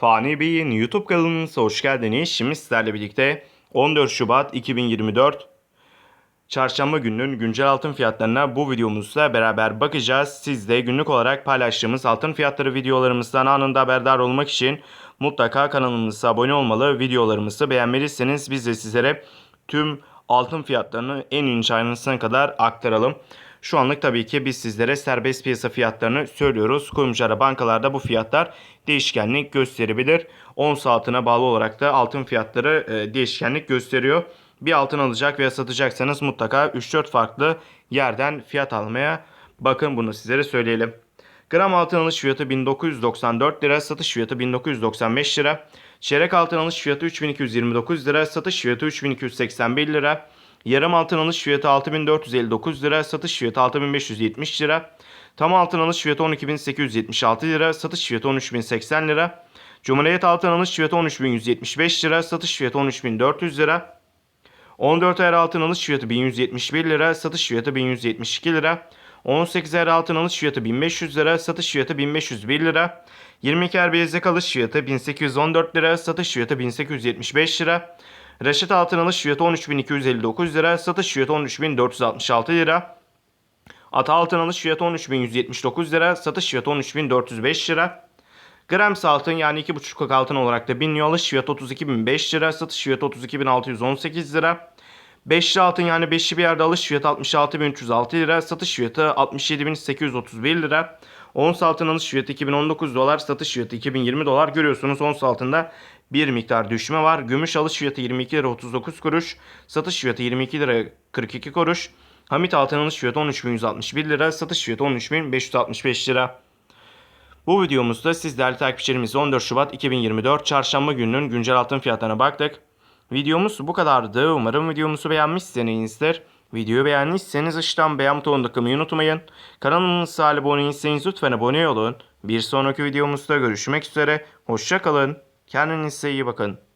Fani Bey'in YouTube kanalımıza hoş geldiniz. Şimdi sizlerle birlikte 14 Şubat 2024 Çarşamba gününün güncel altın fiyatlarına bu videomuzla beraber bakacağız. Siz de günlük olarak paylaştığımız altın fiyatları videolarımızdan anında haberdar olmak için mutlaka kanalımıza abone olmalı. Videolarımızı beğenmelisiniz. Biz de sizlere tüm altın fiyatlarını en ince ayrıntısına kadar aktaralım. Şu anlık tabii ki biz sizlere serbest piyasa fiyatlarını söylüyoruz. Kuyumcu bankalarda bu fiyatlar değişkenlik gösterebilir. 10 saatine bağlı olarak da altın fiyatları e, değişkenlik gösteriyor. Bir altın alacak veya satacaksanız mutlaka 3-4 farklı yerden fiyat almaya bakın bunu sizlere söyleyelim. Gram altın alış fiyatı 1994 lira, satış fiyatı 1995 lira. Çeyrek altın alış fiyatı 3229 lira, satış fiyatı 3281 lira. Yarım altın alış fiyatı 6459 lira, satış fiyatı 6570 lira. Tam altın alış fiyatı 12876 lira, satış fiyatı 13080 lira. Cumhuriyet altın alış fiyatı 13175 lira, satış fiyatı 13400 lira. 14 ayar altın alış fiyatı 1171 lira, satış fiyatı 1172 lira. 18 ayar altın alış fiyatı 1500 lira, satış fiyatı 1501 lira. 22 ayar bezdek alış fiyatı 1814 lira, satış fiyatı 1875 lira. Reşit altın alış fiyatı 13259 lira, satış fiyatı 13466 lira. Ata altın alış fiyatı 13179 lira, satış fiyatı 13405 lira. Grams altın yani 2,5 altın olarak da biliniyor. Alış fiyatı 32.005 lira, satış fiyatı 32.618 lira. Beşli altın yani beşli bir yerde alış fiyatı 66.306 lira, satış fiyatı 67.831 lira. Ons altın alış fiyatı 2019 dolar, satış fiyatı 2020 dolar. Görüyorsunuz ons altında bir miktar düşme var. Gümüş alış fiyatı 22 lira 39 kuruş, satış fiyatı 22 lira 42 kuruş. Hamit altın alış fiyatı 13.161 lira, satış fiyatı 13.565 lira. Bu videomuzda siz değerli takipçilerimiz 14 Şubat 2024 Çarşamba gününün güncel altın fiyatlarına baktık. Videomuz bu kadardı. Umarım videomuzu beğenmişsinizdir. Videoyu beğenmişseniz aşağıdan beğen butonuna tıklamayı unutmayın. Kanalımıza abone değilseniz lütfen abone olun. Bir sonraki videomuzda görüşmek üzere. Hoşçakalın. Kendinize iyi bakın.